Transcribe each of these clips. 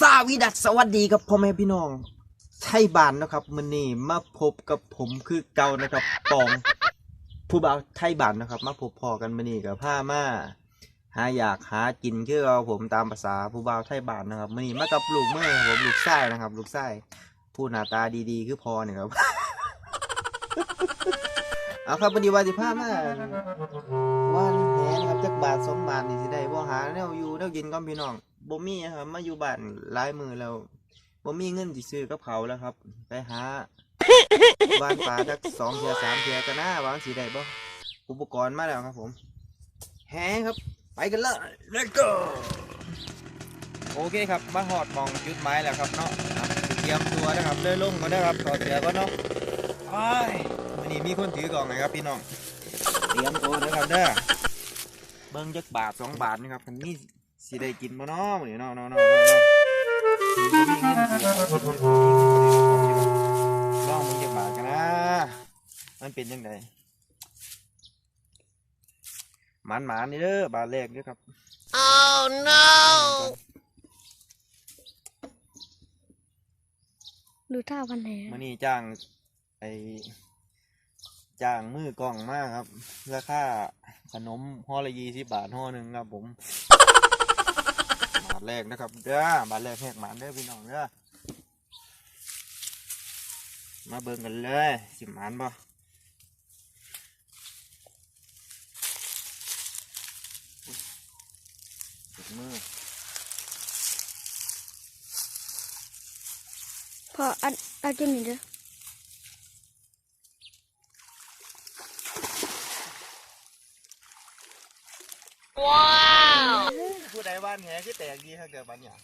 สวีดัสสวัสดีครับพ่อแม่พี่น้องไทยบ้านนะครับมันนี่มาพบกับผมคือเก่านะครับปองผู้บ่าวไทยบ้านนะครับ มาพบพอกันมันนี่กับผ้ามาหาอยากหากินคือเราผมตามภาษาผู้บ่าวไทยบ้านนะครับมันนี่มากับลูกเมื่อผมลูกไส้นะครับ ลูกไส้ผู้หน้าตาดีๆ คือพอเนี่ยครับ เอาครับวันนี้วันที่ผ้ามาวันแหนะครับจักบาทสองบาทนี่สิได้บ่หาแนวอยู่แนวกินก็พี่น้องบ่มีครับมาอยู่บ้านหลายมือแล้วบ่มีเงินสิซื้อกับเขาแล้วครับ ไปหาบ้านปลาสักสองเทียสามเทียก็น่าวางสีได้บ่อุปกรณ์มาแล้วครับผม แฮครับ ไปกันเลย let's go โอเคครับ มาหอดมองจุดไม้แล้วครับเนาะเตรียมตัวนะครับเลื่อยลงก็ได้ครับต่อเสียก็เนาะไป อ้ายวันนี้มีคนถือกล่องนะครับพี่น้องเตรียมตัวนะครับเด้อเบิ้งจักบาทสองบาทนะครับคันนี้สิได้กินบ่เนาะมื้อนี้เนาะเนาะเนาะเนาะเนาะมีเงินซื้อของกินลองมึงจักบาทกันนะมันเป็นยังไงหมานหมานๆนี่เด้อบาทแรกเด้อครับ Oh no! ดูท่าพันแหมานี่จ้างไอ จ้างมือกล่องมากครับ ราคาขนมห่อละยี่สิบบาทห่อหนึ่งครับผม บาทแรกนะครับเด้อบาทแรกแหกหมานเด้อพี่น้องเด้อมาเบิ่งกันเลยสิหมานบ่ติดมือพออัดอัดกินนี่เด้อ ผู้ใดบ้านแหคือแตกดีถ้าเกิดบ้านหยา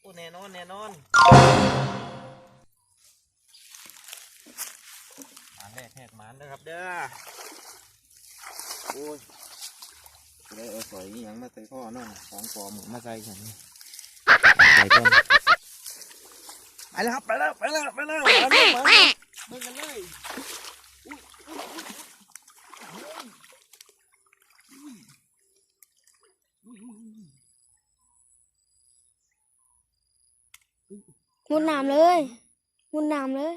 โอ้แน่นอนแน่นอนหมานแรกแหกหมานนะครับเด้อโอ้ยได้เอาสอยนี่ยังมาใส่ข้อเนาะของปลอมมาใส่ฉันใส่ต้นไปแล้วครับไปแล้วไปแล้วไปแล้วมาแล้วมาแล้วเบิ่งกันเลยอุ้ยอุ้ยอุ้ยอุ้ยอุ้ยอุ้ย มุดน้ำเลยมุดน้ำเลย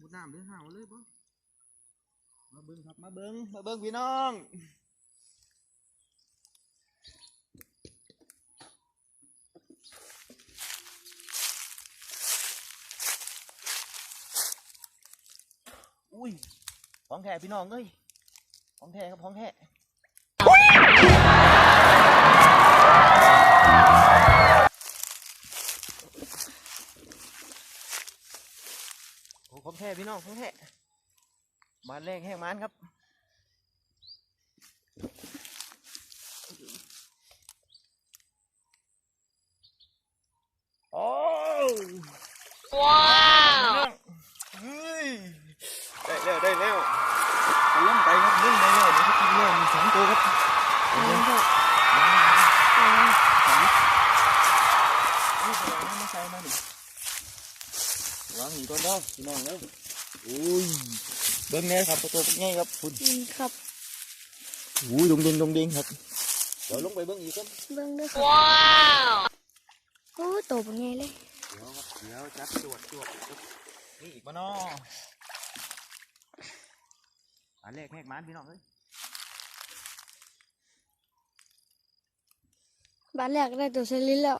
มุดน้ำเดือห่าวเลยบ่มาเบิ้งครับ มาเบิ้งมาเบิ้งพี่น้องอุ้ยของแท้พี่น้องเอ้ยของแท้ครับของแท้ ของแท้พี่น้องของแท้มาแรงแห้งมันครับ โอ้ว้าวเฮ้ย ได้แล้วได้แล้วไปเล่นไปครับเล่นได้แล้วเดี๋ยวเขากินแล้วมีสองตัวครับเดี๋ยวเดี๋ยวสองนี่ตัวนี้ไม่ใช่มาดิวางหนีก่อนเด้อ พี่น้องเด้ออุ้ยเบิ้งแน่ครับตัวตัวง่ายครับคุณอืมครับอุ้ยดงดิงดงดิงครับเดี๋ยวลงไปเบิ้งอีกครับเบิ่งเด้อครับโอ้โตเป็นไงเลยเดี๋ยวครับเดี๋ยวจับจวดจวดครับนี่อีกมาน้ออันแรกแหกมันพี่น้องเอ้ยบ้านแรกได้ตัวเซลินแล้ว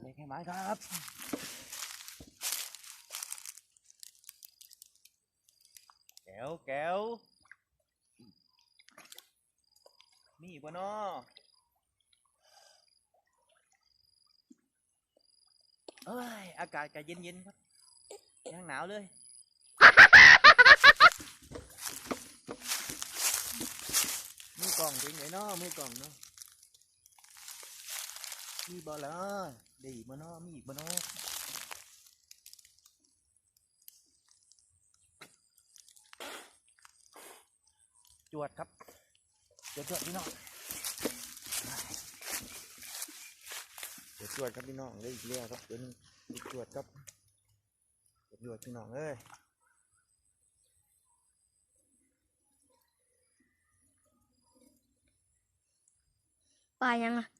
แหกแหกมันครับ แก้วแก้วมีอีกมาน้อเอ้ย อากาศก็เย็นๆครับยังหนาวเลยมือกล่องเป็นไงเนาะมือกล่องเนาะ มีบอละได้อีกบ่เนาะมีอีกบ่เนาะจวดครับจวดจวดพี่น้องจวดจวดครับพี่น้องได้อีกเรื่องครับเป็นอีกจวดครับจวดจวดพี่น้องเอ้ยปลายังอะปล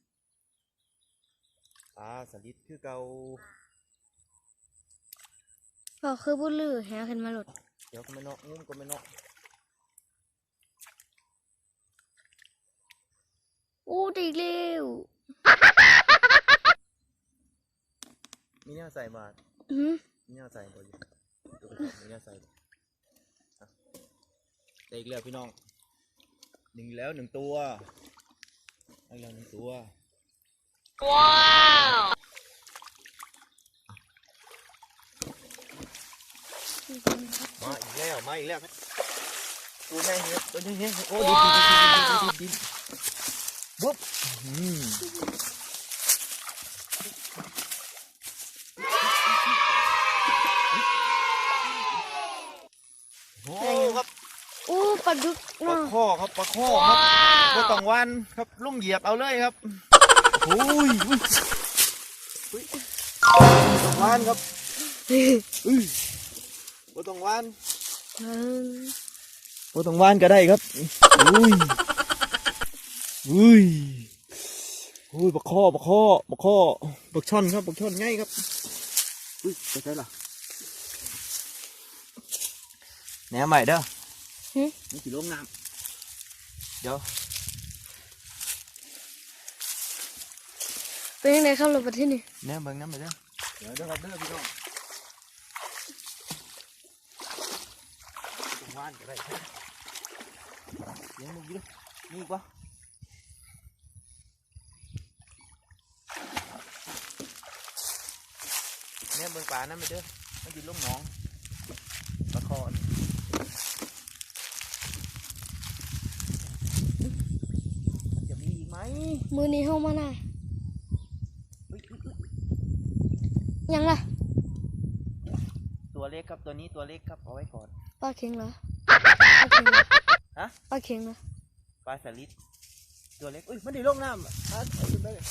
าสลิดคือเก่าก็คือบุลือแหขึ้นมาหลดเดี๋ยวก็ไม่เนาะงุ้มก็ไม่เนาะอู้ได้อีกเร็วมีแนวใส่มาอืมมีแนวใส่บ่อยู่ดูไปก่อนมีแนวใส่บ่อะได้อีกแล้วพี่น้องหนึ่งแล้วหนึ่งตัวได้แล้วหนึ่งตัว มาอีกแล้วมาอีกแล้วตัวใหญ่เยอะตัวใหญ่เยอะโอ้ดินดินดินดินบุ๊บโอ้ครับโอ้ปลาดุกปลาข้อครับปลาข้อครับปลาตองวันครับลุ่มเหยียบเอาเลยครับ โอ้ยอุ้ยอุ้ยปลาตองวันครับอุ้ยปลาตองวันเออปลาตองวันก็ได้ครับอุ้ยอุ้ยอุ้ยปลาข้อปลาข้อปลาข้อปลาช่อนครับปลาช่อนง่ายครับอุ้ยไปใช่หรอแหนมใหม่เด้อหึนี่สีลงน้ำเดี๋ยว เป็นยังไงครับหลบประเทศนี่แหนมเบิ่งน้ำใหม่เด้อเดี๋ยวเด้อครับเด้อพี่น้องตรงว่านก็ได้ครับเลี้ยงมึงดินี่อีกวะแหนมเบิ่งปลาน้ำใหม่เด้อมันกินลูกน้องปลาคอนมันจะมีอีกไหมมือนี้เข้ามาหน่าอุ๊ยอุ๊ยอุ๊ย ยังล่ะ ตัวเล็กครับตัวนี้ตัวเล็กครับเอาไว้ก่อนปลาเข็งเหรอปลาเข็งเหรอฮะปลาเข็งเหรอปลาสลิดตัวเล็กอุ้ยมันได้ลงน้ำอะอะเอาขึ้นไปเลย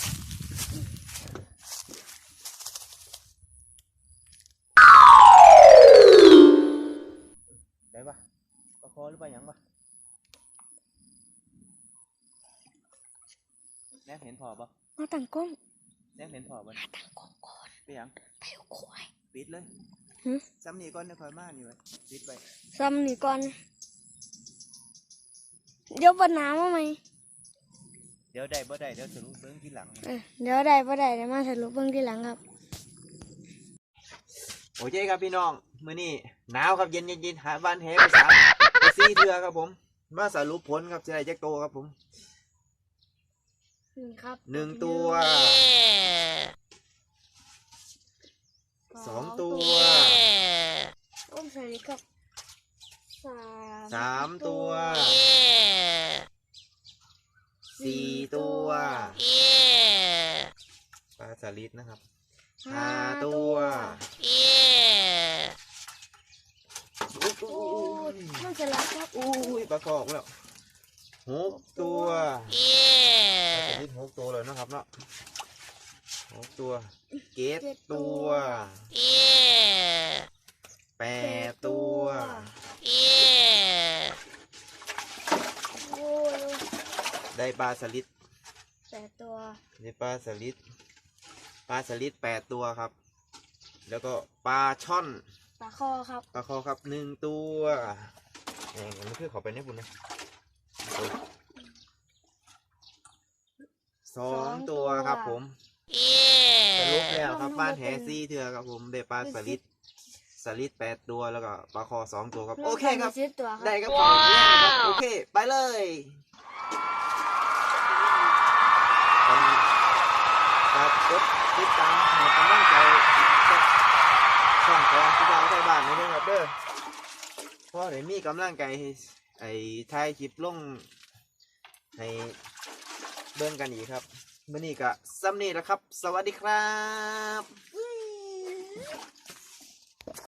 ได้ปะปลาคอหรือปลาหยังปะแนมเห็นพอปะมาตั้งกล้องแนมเห็นพอปะมาตั้งกล้องก่อน ไปหยังไปเอาควาย ปิดเลยหึ ซ้ำนี่ก่อนนะคอยมานี่ไว้ปิดไปซ้ำนี่ก่อน เดี๋ยวปัญหามาไหมเดี๋ยวได้บ่ได้เดี๋ยวสรุปเบิ้งทีหลัง เออเดี๋ยวได้ปะได้เดี๋ยวมาสรุปเบิ่งทีหลังครับ โอเคครับพี่น้องมื้อนี้หนาวครับเย็นเย็นเย็นหาบ้านแหไปสามไปสี่เทือครับผม มาสรุปผลครับจะได้จักโตครับผม หนึ่งครับหนึ่งตัว สองตัวโอ้มสวัสดีครับสามสามตัวสี่ตัวปลาสลิดนะครับห้าตัวอุ๊ยโอ้อุ๊ยยมันจะรักครับอุ้ยปลาคอกแล้วหกตัวปลาสลิดหกตัวเลยนะครับเนาะ หกตัวเกตตัวแปดตัวโอ้ยได้ปลาสลิดแปดตัวได้ปลาสลิดปลาสลิดแปดตัวครับ แล้วก็ปลาช่อนปลาคอครับปลาคอครับหนึ่งตัวเอ้ยมันคือเขาไปเนี่ยคุณนะสองตัวครับผม สรุปแล้วครับบ้านแหซี่เถื่อครับผมได้ปลาสลิดสลิดแปดตัวแล้วก็ปลาคอสองตัวครับ โอเคครับสิบตัวครับได้ครับของแรกครับโอเค ไปเลยตอนนี้ฝากกดติดตามให้กำลังใจกับช่องของพี่ดาวไทยบ้านนี่ด้วยครับเด้อเพราะเดี๋ยวมีกำลังใจให้ไอ้ถ่ายคลิปลงให้เบิ่งกันอีกครับ มื่อนี้ก็ซ้ำนี่แหละครับ สวัสดีครับ